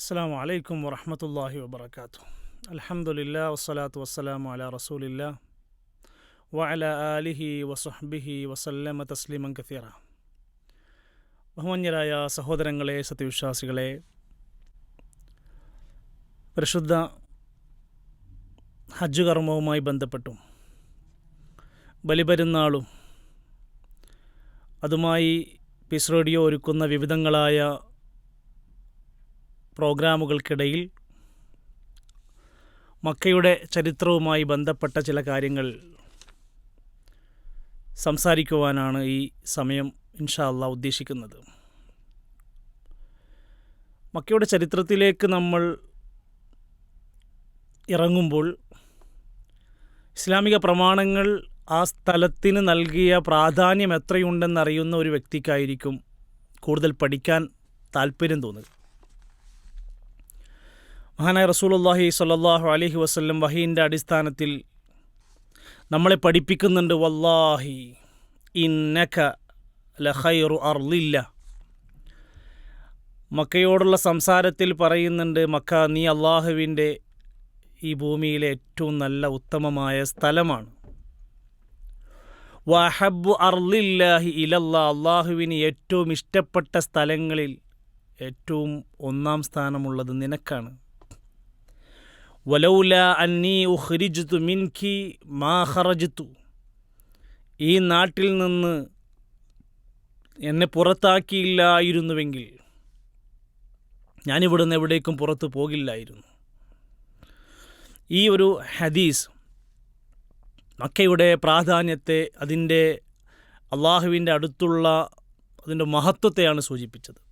അസ്സാം വലൈക്കും വറഹമത്തല്ലാഹി വബർക്കാത്തു അലഹമുല്ല വസ്സലാത്തു വസ്സലാമു അല റസൂലില്ല വഅല ആലിഹി വസുഹ്ബിഹി വസല്ലമ തസ്ലീമൻ കത്തീറ ബഹുമന്യരായ സഹോദരങ്ങളെ സത്യവിശ്വാസികളെ പരിശുദ്ധ ഹജ്ജ് കർമ്മവുമായി ബന്ധപ്പെട്ടും ബലിപെരുന്നാളും അതുമായി പിസ് റേഡിയോ ഒരുക്കുന്ന വിവിധങ്ങളായ പ്രോഗ്രാമുകൾക്കിടയിൽ മക്കയുടെ ചരിത്രവുമായി ബന്ധപ്പെട്ട ചില കാര്യങ്ങൾ സംസാരിക്കുവാനാണ് ഈ സമയം ഇൻഷാല്ല ഉദ്ദേശിക്കുന്നത്. മക്കയുടെ ചരിത്രത്തിലേക്ക് നമ്മൾ ഇറങ്ങുമ്പോൾ ഇസ്ലാമിക പ്രമാണങ്ങൾ ആ സ്ഥലത്തിന് നൽകിയ പ്രാധാന്യം എത്രയുണ്ടെന്നറിയുന്ന ഒരു വ്യക്തിക്കായിരിക്കും കൂടുതൽ പഠിക്കാൻ താല്പര്യം തോന്നുക. മഹാനായ റസൂലുള്ളാഹി സ്വല്ലല്ലാഹു അലഹി വസ്ല്ലം വഹീന്റെ അടിസ്ഥാനത്തിൽ നമ്മളെ പഠിപ്പിക്കുന്നുണ്ട് വല്ലാഹി ഇന്നക ലഖൈറു അർലില്ല. മക്കയോടുള്ള സംസാരത്തിൽ പറയുന്നുണ്ട് മക്ക നീ അള്ളാഹുവിന്റെ ഈ ഭൂമിയിലെ ഏറ്റവും നല്ല ഉത്തമമായ സ്ഥലമാണ്. വഹബു അർലില്ലാഹി ഇലല്ലാ. അള്ളാഹുവിന് ഏറ്റവും ഇഷ്ടപ്പെട്ട സ്ഥലങ്ങളിൽ ഏറ്റവും ഒന്നാം സ്ഥാനമുള്ളത് നിനക്കാണ്. വലൗല അന്നീ ഉഹ്രിജ്തു മിൻകി മാ ഹറജിത്തു ഈ നാട്ടിൽ നിന്ന് എന്നെ പുറത്താക്കിയില്ലായിരുന്നുവെങ്കിൽ ഞാനിവിടുന്ന് എവിടേക്കും പുറത്തു പോകില്ലായിരുന്നു. ഈ ഒരു ഹദീസ് മക്കയുടെ പ്രാധാന്യത്തെ അതിന്റെ അള്ളാഹുവിന്റെ അടുത്തുള്ള അതിന്റെ മഹത്വത്തെയാണ് സൂചിപ്പിച്ചത്.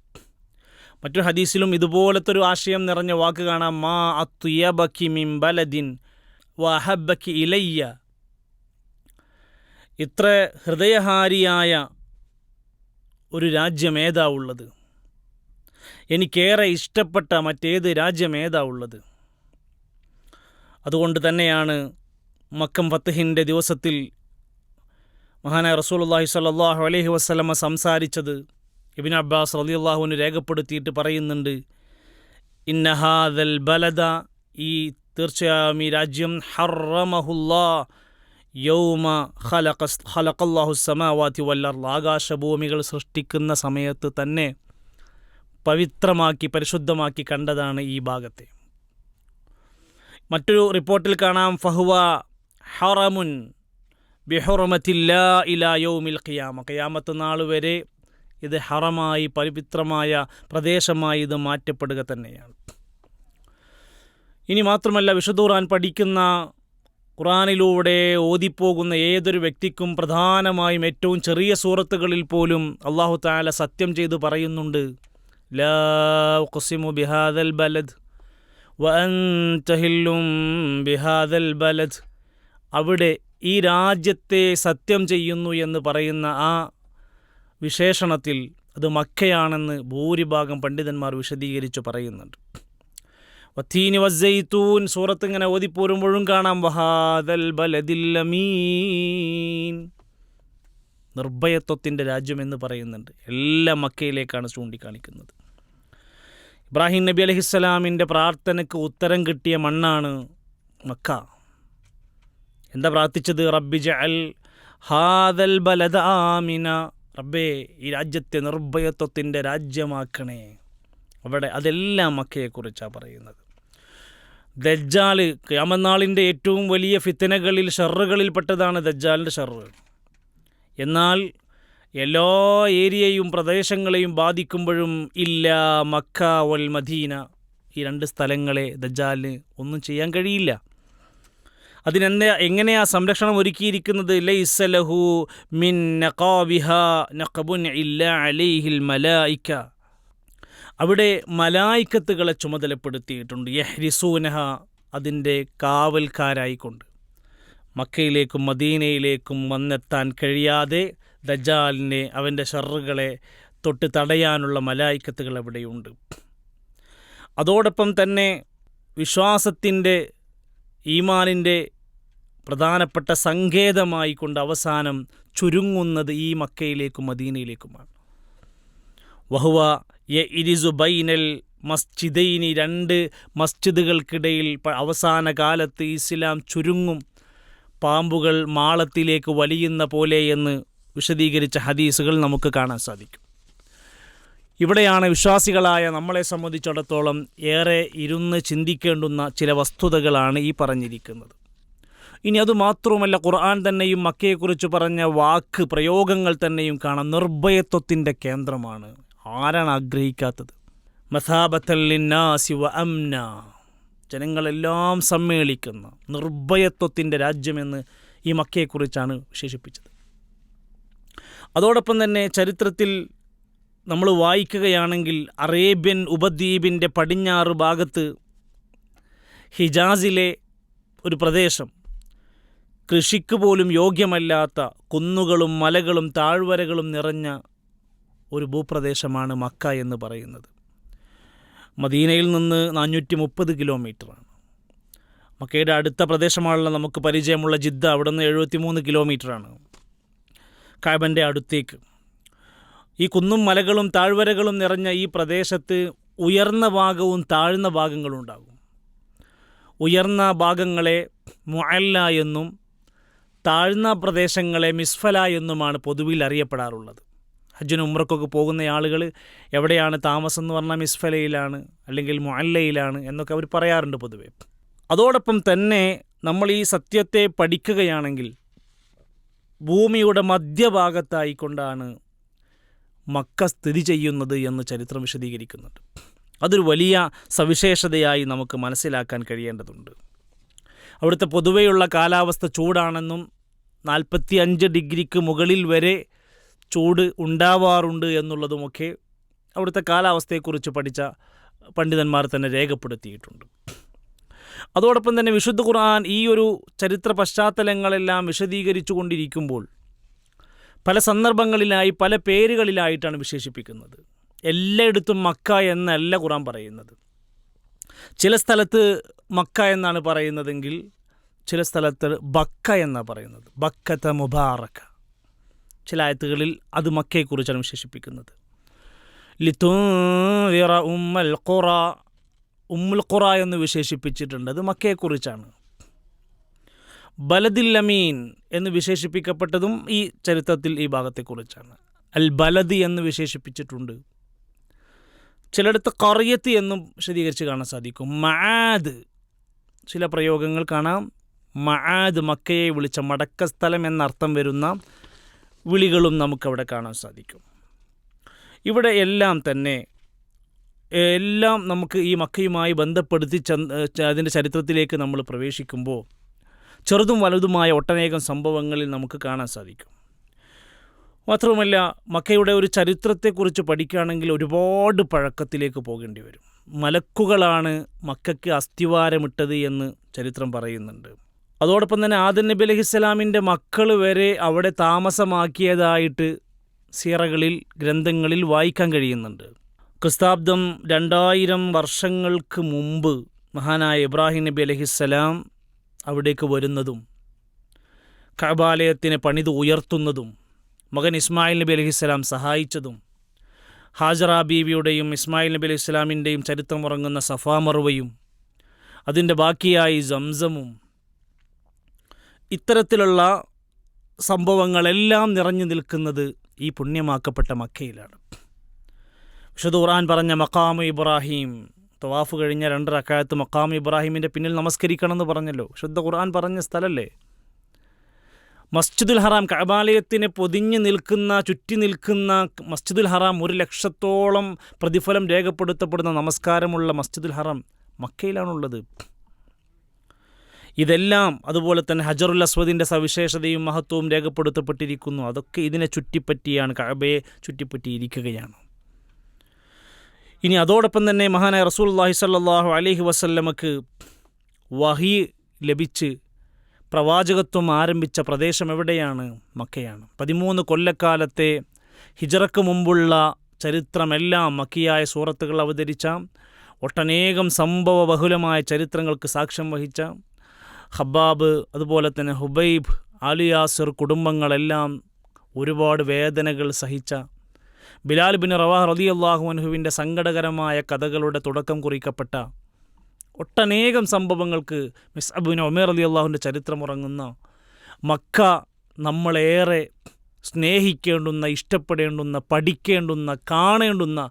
മറ്റൊരു ഹദീസിലും ഇതുപോലത്തെ ഒരു ആശയം നിറഞ്ഞ വാക്ക് കാണാം. മാ അത്തുയബക്കി മിൻ ബലദിൻ വഹബക്കി ഇലയ്യ. ഇത്ര ഹൃദയഹാരിയായ ഒരു രാജ്യമേതാ ഉള്ളത്? എനിക്കേറെ ഇഷ്ടപ്പെട്ട മറ്റേത് രാജ്യമേതാ ഉള്ളത്? അതുകൊണ്ട് തന്നെയാണ് മക്കം ഫത്തഹിന്റെ ദിവസത്തിൽ മഹാനായ റസൂൽ അള്ളാഹി സ്വല്ലല്ലാഹു അലഹി വസ്ലമ സംസാരിച്ചത് ഇബിൻ അബ്ബാസ് റളിയല്ലാഹുവിന് രേഖപ്പെടുത്തിയിട്ട് പറയുന്നുണ്ട് ഇന്നഹാദൽ ബലദ ഈ തീർച്ചയായും ഈ രാജ്യം ഹറമഹുല്ലാ യൗമ ഖലഖ ഖലഖല്ലാഹു സമാവാതി വല്ലർ ആകാശഭൂമികൾ സൃഷ്ടിക്കുന്ന സമയത്ത് തന്നെ പവിത്രമാക്കി പരിശുദ്ധമാക്കി കണ്ടതാണ് ഈ ഭാഗത്തെ. മറ്റൊരു റിപ്പോർട്ടിൽ കാണാം ഫഹുവ ഹറമുൻ ബിഹുറമത്തില്ലാ ഇലാ യൗമിൽ ഖിയാമ. ഖിയാമത്ത് നാൾ വരെ ഇത് ഹറമായി പവിത്രമായ പ്രദേശമായി ഇത് മാറ്റപ്പെടുക തന്നെയാണ്. ഇനി മാത്രമല്ല ഖുർആൻ പഠിക്കുന്ന ഖുറാനിലൂടെ ഓതിപ്പോകുന്ന ഏതൊരു വ്യക്തിക്കും പ്രധാനമായും ഏറ്റവും ചെറിയ സൂറത്തുകളിൽ പോലും അള്ളാഹു താല സത്യം ചെയ്തു പറയുന്നുണ്ട് ലാ ബിഹാദൽ ബലദ് വഹില്ലും ബിഹാദൽ ബലദ്. അവിടെ ഈ രാജ്യത്തെ സത്യം ചെയ്യുന്നു എന്ന് പറയുന്ന ആ വിശേഷണത്തിൽ അത് മക്കയാണെന്ന് ഭൂരിഭാഗം പണ്ഡിതന്മാർ വിശദീകരിച്ച് പറയുന്നുണ്ട്. വത്തീനി വസ്സൈത്തൂൻ സൂറത്ത് ഇങ്ങനെ ഓതിപ്പോരുമ്പോഴും കാണാം. വഹാദൽ ബലദില്ലമീൻ. നിർഭയത്വത്തിന്റെ രാജ്യം എന്ന് പറയുന്നുണ്ട്. എല്ലാം മക്കയിലേക്കാണ് ചൂണ്ടിക്കാണിക്കുന്നത്. ഇബ്രാഹിം നബി അലഹിസ്സലാമിന്റെ പ്രാർത്ഥനയ്ക്ക് ഉത്തരം കിട്ടിയ മണ്ണാണ് മക്ക. എന്താ പ്രാർത്ഥിച്ചത്? റബ്ബി ജഅൽ ഹാദൽ ബലദ ആമിന റബ്ബേ ഈ രാജ്യത്തെ നിർഭയത്വത്തിന്റെ രാജ്യമാക്കണേ. അവിടെ അതെല്ലാം മക്കയെക്കുറിച്ചാണ് പറയുന്നത്. ദജ്ജാൽ ക്യാമനാളിന്റെ ഏറ്റവും വലിയ ഫിത്തനകളിൽ ഷെറുകളിൽപ്പെട്ടതാണ് ദജ്ജാലിന്റെ ഷെറ്. എന്നാൽ എല്ലാ ഏരിയയും പ്രദേശങ്ങളെയും ബാധിക്കുമ്പോഴും ഇല്ല മക്ക വൽ മദീന. ഈ രണ്ട് സ്ഥലങ്ങളെ ദജ്ജാലിന് ഒന്നും ചെയ്യാൻ കഴിയില്ല. അതിനെന്താ എങ്ങനെയാ സംരക്ഷണം ഒരുക്കിയിരിക്കുന്നത്? ലൈസലഹു മിൻ നഖബുൻ ഇല്ല അലൈഹിൽ മലായിക്ക. അവിടെ മലായിക്കത്തുകളെ ചുമതലപ്പെടുത്തിയിട്ടുണ്ട്. യഹ്രിസൂനഹ അതിന്റെ കാവൽക്കാരായിക്കൊണ്ട്. മക്കയിലേക്കും മദീനയിലേക്കും വന്നെത്താൻ കഴിയാതെ ദജാലിനെ അവന്റെ ഷറുകളെ തൊട്ട് തടയാനുള്ള മലായിക്കത്തുകൾ അവിടെയുണ്ട്. അതോടൊപ്പം തന്നെ വിശ്വാസത്തിന്റെ ഈമാനിന്റെ പ്രധാനപ്പെട്ട സങ്കേതമായി കൊണ്ട് അവസാനം ചുരുങ്ങുന്നത് ഈ മക്കയിലേക്കും മദീനയിലേക്കുമാണ്. വഹുവ എ ഇരിസു ബൈനൽ മസ്ജിദൈനി രണ്ട് മസ്ജിദുകൾക്കിടയിൽ അവസാന കാലത്ത് ഇസ്ലാം ചുരുങ്ങും. പാമ്പുകൾ മാളത്തിലേക്ക് വലിയുന്ന പോലെ എന്ന് വിശദീകരിച്ച ഹദീസുകൾ നമുക്ക് കാണാൻ സാധിക്കും. ഇവിടെയാണ് വിശ്വാസികളായ നമ്മളെ സംബന്ധിച്ചിടത്തോളം ഏറെ ഇരുന്ന് ചിന്തിക്കേണ്ടുന്ന ചില വസ്തുതകളാണ് ഈ പറഞ്ഞിരിക്കുന്നത്. ഇനി അതുമാത്രവുമല്ല ഖുർആൻ തന്നെയും മക്കയെക്കുറിച്ച് പറഞ്ഞ വാക്ക് പ്രയോഗങ്ങൾ തന്നെയും കാണാം നിർഭയത്വത്തിന്റെ കേന്ദ്രമാണ്. ആരാണ് ആഗ്രഹിക്കാത്തത്? മഥാബത്തല്ലിന്നാസി വ അംന. ജനങ്ങളെല്ലാം സമ്മേളിക്കുന്ന നിർഭയത്വത്തിന്റെ രാജ്യമെന്ന് ഈ മക്കയെക്കുറിച്ചാണ് വിശേഷിപ്പിച്ചത്. അതോടൊപ്പം തന്നെ ചരിത്രത്തിൽ നമ്മൾ വായിക്കുകയാണെങ്കിൽ അറേബ്യൻ ഉപദ്വീപിന്റെ പടിഞ്ഞാറ് ഭാഗത്ത് ഹിജാസിലെ ഒരു പ്രദേശം. കൃഷിക്ക് പോലും യോഗ്യമല്ലാത്ത കുന്നുകളും മലകളും താഴ്വരകളും നിറഞ്ഞ ഒരു ഭൂപ്രദേശമാണ് മക്ക എന്ന് പറയുന്നത്. മദീനയിൽ നിന്ന് നാനൂറ്റി മുപ്പത് കിലോമീറ്ററാണ്. മക്കയുടെ അടുത്ത പ്രദേശമാണല്ലോ നമുക്ക് പരിചയമുള്ള ജിദ്ദ. അവിടെ നിന്ന് എഴുപത്തി മൂന്ന് കിലോമീറ്ററാണ്. കാബന്റെ അടുത്തേക്ക്. ഈ കുന്നും മലകളും താഴ്വരകളും നിറഞ്ഞ ഈ പ്രദേശത്ത് ഉയർന്ന ഭാഗവും താഴ്ന്ന ഭാഗങ്ങളും ഉണ്ടാകും ഉയർന്ന ഭാഗങ്ങളെ മുഅല്ല എന്നും താഴ്ന്ന പ്രദേശങ്ങളെ മിസ്ഫല എന്നുമാണ് പൊതുവിൽ അറിയപ്പെടാറുള്ളത്. ഹജ്ജിനും ഉമ്രക്കൊക്കെ പോകുന്ന ആളുകൾ എവിടെയാണ് താമസം എന്ന് പറഞ്ഞാൽ മിസ്ഫലയിലാണ് അല്ലെങ്കിൽ മുഅല്ലയിലാണ് എന്നൊക്കെ അവർ പറയാറുണ്ട് പൊതുവെ. അതോടൊപ്പം തന്നെ നമ്മൾ ഈ സത്യത്തെ പഠിക്കുകയാണെങ്കിൽ ഭൂമിയുടെ മധ്യഭാഗത്തായിക്കൊണ്ടാണ് മക്ക സ്ഥിതി ചെയ്യുന്നത് എന്ന് ചരിത്രം വിശദീകരിക്കുന്നുണ്ട്. അതൊരു വലിയ സവിശേഷതയായി നമുക്ക് മനസ്സിലാക്കാൻ കഴിയേണ്ടതുണ്ട്. അവിടുത്തെ പൊതുവെയുള്ള കാലാവസ്ഥ ചൂടാണെന്നും നാൽപ്പത്തി അഞ്ച് ഡിഗ്രിക്ക് മുകളിൽ വരെ ചൂട് ഉണ്ടാവാറുണ്ട് എന്നുള്ളതുമൊക്കെ അവിടുത്തെ കാലാവസ്ഥയെക്കുറിച്ച് പഠിച്ച പണ്ഡിതന്മാർ തന്നെ രേഖപ്പെടുത്തിയിട്ടുണ്ട്. അതോടൊപ്പം തന്നെ വിശുദ്ധ ഖുർആൻ ഈ ഒരു ചരിത്ര പശ്ചാത്തലങ്ങളെല്ലാം വിശദീകരിച്ചു കൊണ്ടിരിക്കുമ്പോൾ പല സന്ദർഭങ്ങളിലായി പല പേരുകളിലായിട്ടാണ് വിശേഷിപ്പിക്കുന്നത്. എല്ലായിടത്തും മക്ക എന്നല്ല ഖുറാൻ പറയുന്നത്. ചില സ്ഥലത്ത് മക്ക എന്നാണ് പറയുന്നതെങ്കിൽ ചില സ്ഥലത്ത് ബക്ക എന്നാണ് പറയുന്നത്. ബക്കത്ത മുബാറക്ക. ചില ആയത്തുകളിൽ അത് മക്കയെക്കുറിച്ചാണ് വിശേഷിപ്പിക്കുന്നത്. ലിത്തുറ ഉമ്മൽ ഖുറ. ഉമ്മുൽ ഖുറ എന്ന് വിശേഷിപ്പിച്ചിട്ടുണ്ട്. അത് മക്കയെക്കുറിച്ചാണ്. ബലദിൽ അമീൻ എന്ന് വിശേഷിപ്പിക്കപ്പെട്ടതും ഈ ചരിത്രത്തിൽ ഈ ഭാഗത്തെക്കുറിച്ചാണ്. അൽ ബലദി എന്ന് വിശേഷിപ്പിച്ചിട്ടുണ്ട്. ചിലയിടത്ത് കറിയത്ത് എന്നും വിശദീകരിച്ച് കാണാൻ സാധിക്കും. മആദ് ചില പ്രയോഗങ്ങൾ കാണാം. മആദ് മക്കയെ വിളിച്ച മടക്ക സ്ഥലം എന്നർത്ഥം വരുന്ന വിളികളും നമുക്കവിടെ കാണാൻ സാധിക്കും. ഇവിടെ എല്ലാം തന്നെ എല്ലാം നമുക്ക് ഈ മക്കയുമായി ബന്ധപ്പെടുത്തി അതിന്റെ ചരിത്രത്തിലേക്ക് നമ്മൾ പ്രവേശിക്കുമ്പോൾ ചെറുതും വലുതുമായ ഒട്ടനേകം സംഭവങ്ങളിൽ നമുക്ക് കാണാൻ സാധിക്കും. മാത്രവുമല്ല മക്കയുടെ ഒരു ചരിത്രത്തെക്കുറിച്ച് പഠിക്കുകയാണെങ്കിൽ ഒരുപാട് പഴക്കത്തിലേക്ക് പോകേണ്ടി വരും. മലക്കുകളാണ് മക്കയ്ക്ക് അസ്ഥിവാരമിട്ടത് എന്ന് ചരിത്രം പറയുന്നുണ്ട്. അതോടൊപ്പം തന്നെ ആദൻ നബി അലഹിസ്സലാമിന്റെ മക്കൾ വരെ അവിടെ താമസമാക്കിയതായിട്ട് സീറകളിൽ ഗ്രന്ഥങ്ങളിൽ വായിക്കാൻ കഴിയുന്നുണ്ട്. ക്രിസ്താബ്ദം രണ്ടായിരം വർഷങ്ങൾക്ക് മുമ്പ് മഹാനായ ഇബ്രാഹിം നബി അലഹിസ്സലാം അവിടേക്ക് വരുന്നതും കബാലയത്തിന് പണിത് ഉയർത്തുന്നതും മകൻ ഇസ്മായിൽ നബി അലഹിസ്സലാം സഹായിച്ചതും ഹാജറ ബീവിയുടെയും ഇസ്മായിൽ നബി അലൈഹി സ്വലാമിന്റെയും ചരിത്രം ഉറങ്ങുന്ന സഫാ മറുവയും അതിന്റെ ബാക്കിയായി സംസമും ഇത്തരത്തിലുള്ള സംഭവങ്ങളെല്ലാം നിറഞ്ഞു നിൽക്കുന്നത് ഈ പുണ്യമാക്കപ്പെട്ട മക്കയിലാണ്. വിശുദ്ധ ഖുർആൻ പറഞ്ഞ മക്കാമു ഇബ്രാഹിം തവാഫ് കഴിഞ്ഞ രണ്ട് റക്കായത്ത് മക്കാം ഇബ്രാഹിമിന്റെ പിന്നിൽ നമസ്കരിക്കണം എന്ന് പറഞ്ഞല്ലോ. ശുദ്ധ ഖുർആൻ പറഞ്ഞ സ്ഥലമല്ലേ മസ്ജിദുൽ ഹറാം കബാലയത്തിന് പൊതിഞ്ഞ് നിൽക്കുന്ന ചുറ്റി നിൽക്കുന്ന മസ്ജിദുൽ ഹറാം ഒരു ലക്ഷത്തോളം പ്രതിഫലം രേഖപ്പെടുത്തപ്പെടുന്ന നമസ്കാരമുള്ള മസ്ജിദുൽ ഹറാം മക്കയിലാണുള്ളത്. ഇതെല്ലാം അതുപോലെ തന്നെ ഹജറുൽ അസ്വദിന്റെ സവിശേഷതയും മഹത്വവും രേഖപ്പെടുത്തപ്പെട്ടിരിക്കുന്നു. അതൊക്കെ ഇതിനെ ചുറ്റിപ്പറ്റിയാണ് കഅബയെ ചുറ്റിപ്പറ്റിയിരിക്കുകയാണ്. ഇനി അതോടൊപ്പം തന്നെ മഹാനായ റസൂൽ അള്ളാഹി സല്ലാഹു അലഹി വസല്ലമക്ക് വഹി ലഭിച്ച് പ്രവാചകത്വം ആരംഭിച്ച പ്രദേശം എവിടെയാണ്? മക്കയാണ്. പതിമൂന്ന് കൊല്ലക്കാലത്തെ ഹിജറക്ക് മുമ്പുള്ള ചരിത്രമെല്ലാം മക്കിയായ സൂറത്തുകൾ അവതരിച്ച ഒട്ടനേകം സംഭവ ബഹുലമായ ചരിത്രങ്ങൾക്ക് സാക്ഷ്യം വഹിച്ച ഹബാബ് അതുപോലെ തന്നെ ഹുബൈബ് അലിയാസിർ കുടുംബങ്ങളെല്ലാം ഒരുപാട് വേദനകൾ സഹിച്ച ബിലാൽ ബിൻ റവാഹ് റതി അള്ളാഹുഅൻഹുവിന്റെ സങ്കടകരമായ കഥകളുടെ തുടക്കം കുറിക്കപ്പെട്ട ഒട്ടനേകം സംഭവങ്ങൾക്ക് മിസ് അബുൻ ഒമേർ അലി അള്ളാഹുവിന്റെ ചരിത്രമുറങ്ങുന്ന മക്ക നമ്മളേറെ സ്നേഹിക്കേണ്ടുന്ന ഇഷ്ടപ്പെടേണ്ടുന്ന പഠിക്കേണ്ടുന്ന കാണേണ്ടുന്ന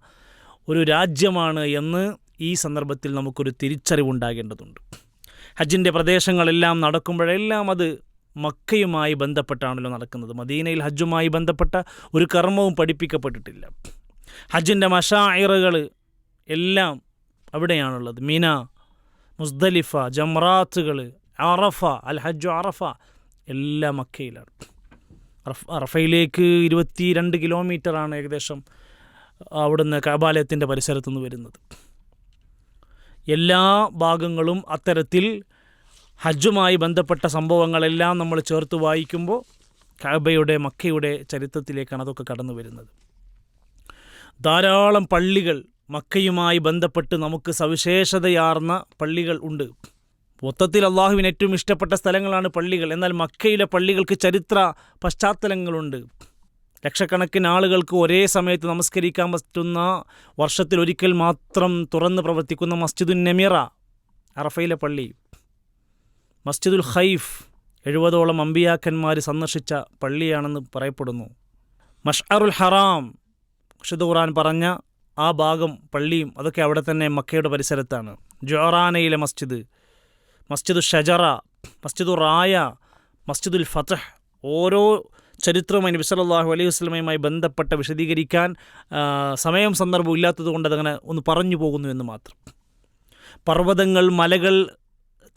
ഒരു രാജ്യമാണ് എന്ന് ഈ സന്ദർഭത്തിൽ നമുക്കൊരു തിരിച്ചറിവുണ്ടാകേണ്ടതുണ്ട്. ഹജ്ജിന്റെ പ്രദേശങ്ങളെല്ലാം നടക്കുമ്പോഴെല്ലാം അത് മക്കയുമായി ബന്ധപ്പെട്ടാണല്ലോ നടക്കുന്നത്. മദീനയിൽ ഹജ്ജുമായി ബന്ധപ്പെട്ട ഒരു കർമ്മവും പഠിപ്പിക്കപ്പെട്ടിട്ടില്ല. ഹജ്ജിന്റെ മഷായിറുകൾ എല്ലാം അവിടെയാണുള്ളത്. മിന മുസ്ദലിഫ ജംറാത്തുകൾ അറഫ അൽ ഹജ്ജു അറഫ എല്ലാം മക്കയിലാണ്. അറഫയിലേക്ക് ഇരുപത്തി രണ്ട് കിലോമീറ്ററാണ് ഏകദേശം അവിടുന്ന് കബാലയത്തിന്റെ പരിസരത്തുനിന്ന് വരുന്നത്. എല്ലാ ഭാഗങ്ങളും അത്തരത്തിൽ ഹജ്ജുമായി ബന്ധപ്പെട്ട സംഭവങ്ങളെല്ലാം നമ്മൾ ചേർത്ത് വായിക്കുമ്പോൾ കഅബയുടെ മക്കയുടെ ചരിത്രത്തിലേക്കാണ് അതൊക്കെ കടന്നു വരുന്നത്. ധാരാളം പള്ളികൾ മക്കയുമായി ബന്ധപ്പെട്ട് നമുക്ക് സവിശേഷതയാർന്ന പള്ളികൾ ഉണ്ട്. മൊത്തത്തിൽ അള്ളാഹുവിന് ഏറ്റവും ഇഷ്ടപ്പെട്ട സ്ഥലങ്ങളാണ് പള്ളികൾ. എന്നാൽ മക്കയിലെ പള്ളികൾക്ക് ചരിത്ര പശ്ചാത്തലങ്ങളുണ്ട്. ലക്ഷക്കണക്കിന് ആളുകൾക്ക് ഒരേ സമയത്ത് നമസ്കരിക്കാൻ പറ്റുന്ന വർഷത്തിൽ ഒരിക്കൽ മാത്രം തുറന്ന് പ്രവർത്തിക്കുന്ന മസ്ജിദുൻ നമിറ അറഫയിലെ പള്ളി. മസ്ജിദുൽ ഖൈഫ് എഴുപതോളം അമ്പിയാക്കന്മാർ സന്ദർശിച്ച പള്ളിയാണെന്ന് പറയപ്പെടുന്നു. മഷ്അറുൽ ഹറാം വിശുദ്ധ ഖുറാൻ പറഞ്ഞ ആ ഭാഗം പള്ളിയും അതൊക്കെ അവിടെ തന്നെ മക്കയുടെ പരിസരത്താണ്. ജോറാനയിലെ മസ്ജിദ് മസ്ജിദു ഷജറ മസ്ജിദു റായ മസ്ജിദുൽ ഫതഹ് ഓരോ ചരിത്രവുമായി നബി സല്ലല്ലാഹു അലൈഹി വസ്ലമയുമായി ബന്ധപ്പെട്ട വിശദീകരിക്കാൻ സമയം സന്ദർഭം ഇല്ലാത്തത് കൊണ്ട് അതങ്ങനെ ഒന്ന് പറഞ്ഞു പോകുന്നു എന്ന് മാത്രം. പർവതങ്ങൾ മലകൾ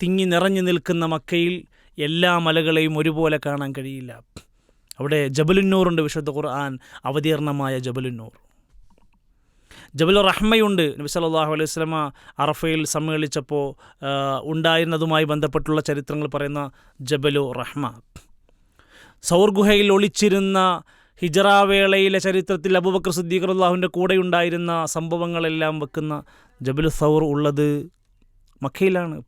തിങ്ങി നിറഞ്ഞു നിൽക്കുന്ന മക്കയിൽ എല്ലാ മലകളെയും ഒരുപോലെ കാണാൻ കഴിയില്ല. അവിടെ ജബലുന്നൂറുണ്ട് വിശുദ്ധ ഖുർആൻ അവതീർണമായ ജബലുന്നൂർ. ജബൽ റഹ്മയുണ്ട്. നബി സല്ലല്ലാഹു അലൈഹി സ്വലമ അറഫയിൽ സമ്മേളിച്ചപ്പോൾ ഉണ്ടായിരുന്നതുമായി ബന്ധപ്പെട്ടുള്ള ചരിത്രങ്ങൾ പറയുന്ന ജബലു റഹ്മ. സൗർ ഗുഹയിൽ ഒളിച്ചിരുന്ന ഹിജറാവേളയിലെ ചരിത്രത്തിൽ അബൂബക്കർ സിദ്ദീഖ് അള്ളാഹുവിന്റെ കൂടെ ഉണ്ടായിരുന്ന സംഭവങ്ങളെല്ലാം വെക്കുന്ന ജബലു സൗർ ഉള്ളത് മക്കയിലാണ്.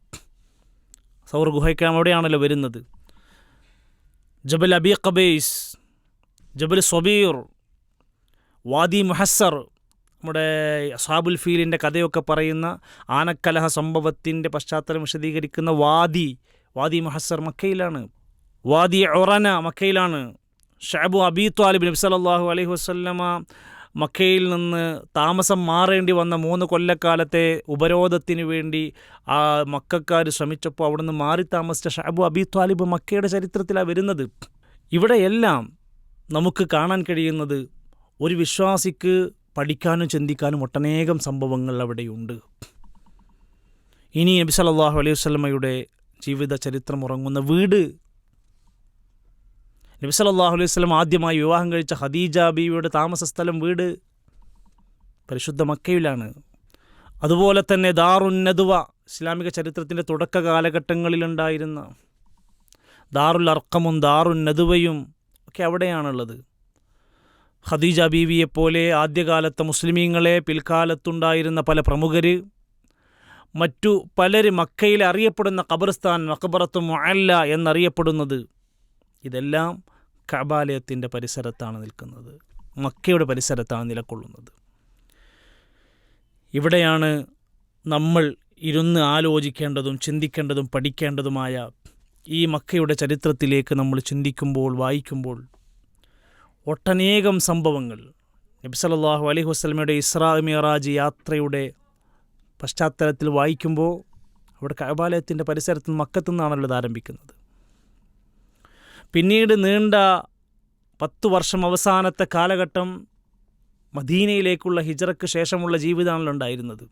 സൗർ ഗുഹയ്ക്ക് അവിടെയാണല്ലോ വരുന്നത്. ജബൽ അബി ഖബൈസ് ജബൽ സ്വബീർ വാദി മുഹസ്സർ നമ്മുടെ അസാബുൽ ഫീലിന്റെ കഥയൊക്കെ പറയുന്ന ആനക്കലഹ സംഭവത്തിന്റെ പശ്ചാത്തലം വിശദീകരിക്കുന്ന വാദി വാദി മുഹസ്സർ മക്കയിലാണ്. വാദി ഒറന മക്കയിലാണ്. ഷാബു അബി ത്വാലിബ് നബി സല്ലല്ലാഹു അലൈഹി വസല്ലമ മക്കയിൽ നിന്ന് താമസം മാറേണ്ടി വന്ന മൂന്ന് കൊല്ലക്കാലത്തെ ഉപരോധത്തിന് വേണ്ടി ആ മക്കാർ ശ്രമിച്ചപ്പോൾ അവിടുന്ന് മാറി താമസിച്ച ഷാബു അബി ത്വാലിബ് മക്കയുടെ ചരിത്രത്തിലാണ് വരുന്നത്. ഇവിടെയെല്ലാം നമുക്ക് കാണാൻ കഴിയുന്നത് ഒരു വിശ്വാസിക്ക് പഠിക്കാനും ചിന്തിക്കാനും ഒട്ടനേകം സംഭവങ്ങൾ അവിടെയുണ്ട്. ഇനി നബി സല്ലല്ലാഹു അലൈഹി വസല്ലമയുടെ ജീവിത ചരിത്രം ഉറങ്ങുന്ന വീട് നബി സല്ലല്ലാഹു അലൈഹി വസല്ലം ആദ്യമായി വിവാഹം കഴിച്ച ഖദീജ ബീവിയുടെ താമസ സ്ഥലം വീട് പരിശുദ്ധ മക്കയിലാണ്. അതുപോലെ തന്നെ ദാറുന്നതുവ ഇസ്ലാമിക ചരിത്രത്തിന്റെ തുടക്ക കാലഘട്ടങ്ങളിലുണ്ടായിരുന്ന ദാറുൽ അർക്കമും ദാറുന്നതുവയും ഒക്കെ അവിടെയാണുള്ളത്. ഖദീജ ബീവിയെപ്പോലെ ആദ്യകാലത്തെ മുസ്ലിമീങ്ങളെ പിൽക്കാലത്തുണ്ടായിരുന്ന പല പ്രമുഖർ മറ്റു പലർ മക്കയിൽ അറിയപ്പെടുന്ന ഖബർസ്ഥാൻ മക്കബറത്ത് മുഅല്ല എന്നറിയപ്പെടുന്നത്. ഇതെല്ലാം കബാലയത്തിന്റെ പരിസരത്താണ് നിൽക്കുന്നത്. മക്കയുടെ പരിസരത്താണ് നിലകൊള്ളുന്നത്. ഇവിടെയാണ് നമ്മൾ ഇരുന്ന് ആലോചിക്കേണ്ടതും ചിന്തിക്കേണ്ടതും പഠിക്കേണ്ടതുമായ ഈ മക്കയുടെ ചരിത്രത്തിലേക്ക് നമ്മൾ ചിന്തിക്കുമ്പോൾ വായിക്കുമ്പോൾ ഒട്ടനേകം സംഭവങ്ങൾ. നബി സല്ലല്ലാഹു അലൈഹി വസല്ലമയുടെ ഇസ്രാ മിറാജ് യാത്രയുടെ പശ്ചാത്തലത്തിൽ വായിക്കുമ്പോൾ അവിടെ കബാലയത്തിന്റെ പരിസരത്ത് മക്കത്തു നിന്നാണല്ലോ ഇത് ആരംഭിക്കുന്നത്. പിന്നീട് നീണ്ട പത്തു വർഷം അവസാനത്തെ കാലഘട്ടം മദീനയിലേക്കുള്ള ഹിജറയ്ക്ക് ശേഷമുള്ള ജീവിതമാണല്ലോ ഉണ്ടായിരുന്നത്.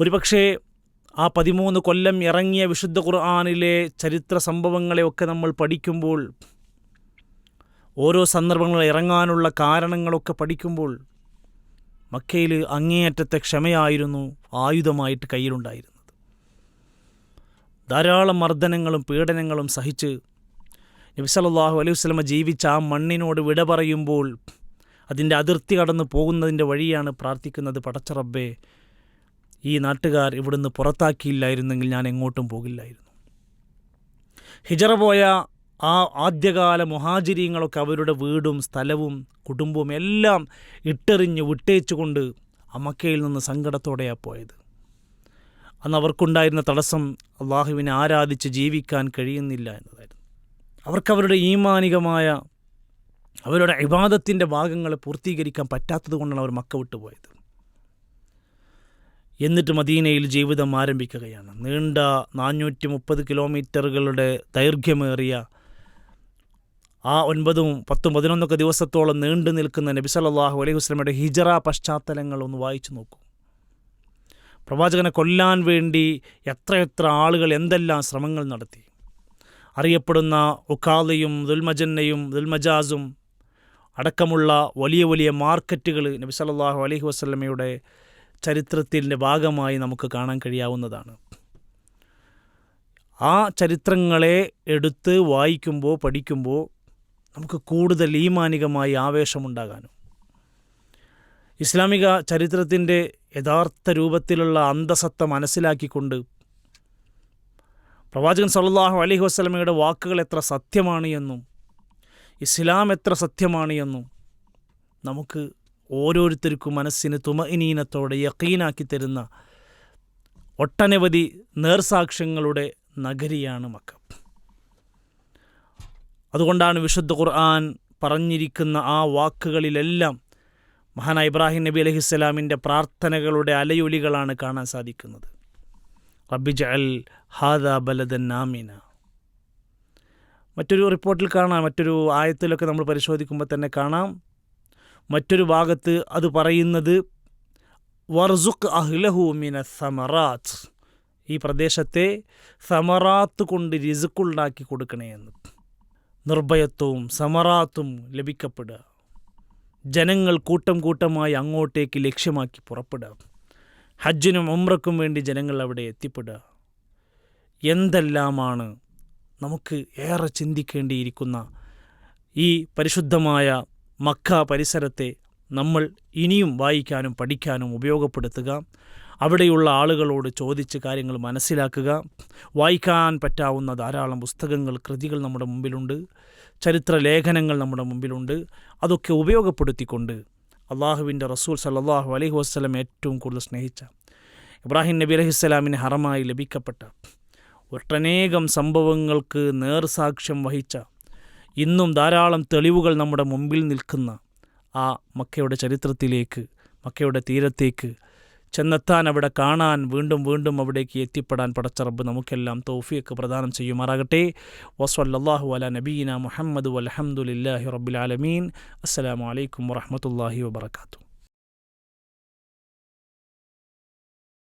ഒരുപക്ഷേ ആ പതിമൂന്ന് കൊല്ലം ഇറങ്ങിയ വിശുദ്ധ ഖുർആാനിലെ ചരിത്ര സംഭവങ്ങളെയൊക്കെ നമ്മൾ പഠിക്കുമ്പോൾ ഓരോ സന്ദർഭങ്ങൾ ഇറങ്ങാനുള്ള കാരണങ്ങളൊക്കെ പഠിക്കുമ്പോൾ മക്കയിൽ അങ്ങേയറ്റത്തെ ക്ഷമയായിരുന്നു ആയുധമായിട്ട് കയ്യിലുണ്ടായിരുന്നത്. ധാരാളം മർദ്ദനങ്ങളും പീഡനങ്ങളും സഹിച്ച് നബി സല്ലല്ലാഹു അലൈഹി വസല്ലമ ജീവിച്ച ആ മണ്ണിനോട് വിട പറയുമ്പോൾ അതിന്റെ അതിർത്തി കടന്നു പോകുന്നതിന്റെ വഴിയാണ് പ്രാർത്ഥിക്കുന്നത്. പടച്ചറബ്ബേ ഈ നാട്ടുകാർ ഇവിടുന്ന് പുറത്താക്കിയില്ലായിരുന്നെങ്കിൽ ഞാൻ എങ്ങോട്ടും പോകില്ലായിരുന്നു. ഹിജറ പോയ ആ ആദ്യകാല മുഹാചിര്യങ്ങളൊക്കെ അവരുടെ വീടും സ്ഥലവും കുടുംബവും എല്ലാം ഇട്ടെറിഞ്ഞ് വിട്ടേച്ചുകൊണ്ട് ആ മക്കയിൽ നിന്ന് സങ്കടത്തോടെയാണ് പോയത്. അന്ന് അവർക്കുണ്ടായിരുന്ന തടസ്സം അള്ളാഹുവിനെ ആരാധിച്ച് ജീവിക്കാൻ കഴിയുന്നില്ല എന്നതായിരുന്നു. അവർക്കവരുടെ ഈമാനികമായ അവരുടെ ഇബാദത്തിന്റെ ഭാഗങ്ങളെ പൂർത്തീകരിക്കാൻ പറ്റാത്തത് കൊണ്ടാണ് അവർ മക്ക വിട്ടുപോയത് എന്നിട്ട് മദീനയിൽ ജീവിതം ആരംഭിക്കുകയാണ്. നീണ്ട നാനൂറ്റി മുപ്പത് കിലോമീറ്ററുകളുടെ ദൈർഘ്യമേറിയ ആ ഒൻപതും പത്തും പതിനൊന്നൊക്കെ ദിവസത്തോളം നീണ്ടു നിൽക്കുന്ന നബി സല്ലല്ലാഹു അലൈഹി വസ്ലമയുടെ ഹിജറ പശ്ചാത്തലങ്ങൾ ഒന്ന് വായിച്ചു നോക്കൂ. പ്രവാചകനെ കൊല്ലാൻ വേണ്ടി എത്രയെത്ര ആളുകൾ എന്തെല്ലാം ശ്രമങ്ങൾ നടത്തി. അറിയപ്പെടുന്ന ഒക്കാലയും ദുൽമജന്നയും ദുൽമജാസും അടക്കമുള്ള വലിയ വലിയ മാർക്കറ്റുകൾ നബി സല്ലാഹു അലഹി വസ്ലമയുടെ ചരിത്രത്തിന്റെ ഭാഗമായി നമുക്ക് കാണാൻ കഴിയാവുന്നതാണ്. ആ ചരിത്രങ്ങളെ എടുത്ത് വായിക്കുമ്പോൾ പഠിക്കുമ്പോൾ നമുക്ക് കൂടുതൽ ഈമാനികമായി ആവേശമുണ്ടാകാനും. ഇസ്ലാമിക ചരിത്രത്തിന്റെ യഥാർത്ഥ രൂപത്തിലുള്ള അന്തസത്ത മനസ്സിലാക്കിക്കൊണ്ട് പ്രവാചകൻ സല്ലല്ലാഹു അലഹി വസ്ലമയുടെ വാക്കുകൾ എത്ര സത്യമാണ് എന്നും ഇസ്ലാം എത്ര സത്യമാണ് എന്നും നമുക്ക് ഓരോരുത്തർക്കും മനസ്സിന് തുമഇനീനത്തോടെ യക്കീനാക്കി തരുന്ന ഒട്ടനവധി നേർസാക്ഷ്യങ്ങളുടെ നഗരിയാണ് മക്ക. അതുകൊണ്ടാണ് വിശുദ്ധ ഖുർആൻ പറഞ്ഞിരിക്കുന്ന ആ വാക്കുകളിലെല്ലാം മഹാനായ ഇബ്രാഹിം നബി അലഹിസ്സലാമിന്റെ പ്രാർത്ഥനകളുടെ അലയൊലികളാണ് കാണാൻ സാധിക്കുന്നത്. റബ്ബിജ് അൽ ഹാദ ബലദൻ നാമിന. മറ്റൊരു റിപ്പോർട്ടിൽ കാണാം. മറ്റൊരു ആയത്തിലൊക്കെ നമ്മൾ പരിശോധിക്കുമ്പോൾ തന്നെ കാണാം. മറ്റൊരു ഭാഗത്ത് അത് പറയുന്നത് വർസുഖ് അഹ്ലഹു മിന സമറാത്ത്. ഈ പ്രദേശത്തെ സമറാത്ത് കൊണ്ട് രിസുക്കുണ്ടാക്കി കൊടുക്കണേ എന്ന്. നിർഭയത്വവും സമറാത്തും ലഭിക്കപ്പെടുക. ജനങ്ങൾ കൂട്ടം കൂട്ടമായി അങ്ങോട്ടേക്ക് ലക്ഷ്യമാക്കി പുറപ്പെടുക. ഹജ്ജിനും ഉമ്രക്കും വേണ്ടി ജനങ്ങൾ അവിടെ എത്തിപ്പെടുക. എന്തെല്ലാമാണ് നമുക്ക് ഏറെ ചിന്തിക്കേണ്ടിയിരിക്കുന്ന ഈ പരിശുദ്ധമായ മക്ക പരിസരത്തെ നമ്മൾ ഇനിയും വായിക്കാനും പഠിക്കാനും ഉപയോഗപ്പെടുത്തുക. അവിടെയുള്ള ആളുകളോട് ചോദിച്ച് കാര്യങ്ങൾ മനസ്സിലാക്കുക. വായിക്കാൻ പറ്റാവുന്ന ധാരാളം പുസ്തകങ്ങൾ കൃതികൾ നമ്മുടെ മുമ്പിലുണ്ട്. ചരിത്ര ലേഖനങ്ങൾ നമ്മുടെ മുമ്പിലുണ്ട്. അതൊക്കെ ഉപയോഗപ്പെടുത്തിക്കൊണ്ട് അള്ളാഹുവിന്റെ റസൂൽ സല്ലാഹു അലഹി വസ്ലം ഏറ്റവും കൂടുതൽ സ്നേഹിച്ച. ഇബ്രാഹിം നബി അലഹിസ്സലാമിന് ഹറമായി ലഭിക്കപ്പെട്ട ഒട്ടനേകം സംഭവങ്ങൾക്ക് നേർസാക്ഷ്യം വഹിച്ച ഇന്നും ധാരാളം തെളിവുകൾ നമ്മുടെ മുമ്പിൽ നിൽക്കുന്ന ആ മക്കയുടെ ചരിത്രത്തിലേക്ക് മക്കയുടെ തീരത്തേക്ക് ചെന്നെത്താൻ അവിടെ കാണാൻ വീണ്ടും വീണ്ടും അവിടേക്ക് എത്തിപ്പെടാൻ പടച്ച റബ്ബ് നമുക്കെല്ലാം തോഫിയൊക്കെ പ്രദാനം ചെയ്യുമാറാകട്ടെ. വസ്വല്ലാഹു അല നബീന മുഹമ്മദ് വലഹമുല്ലാഹി റബുലാലമീൻ ആലമീൻ. അസ്സലാമു അലൈക്കും വാത്തു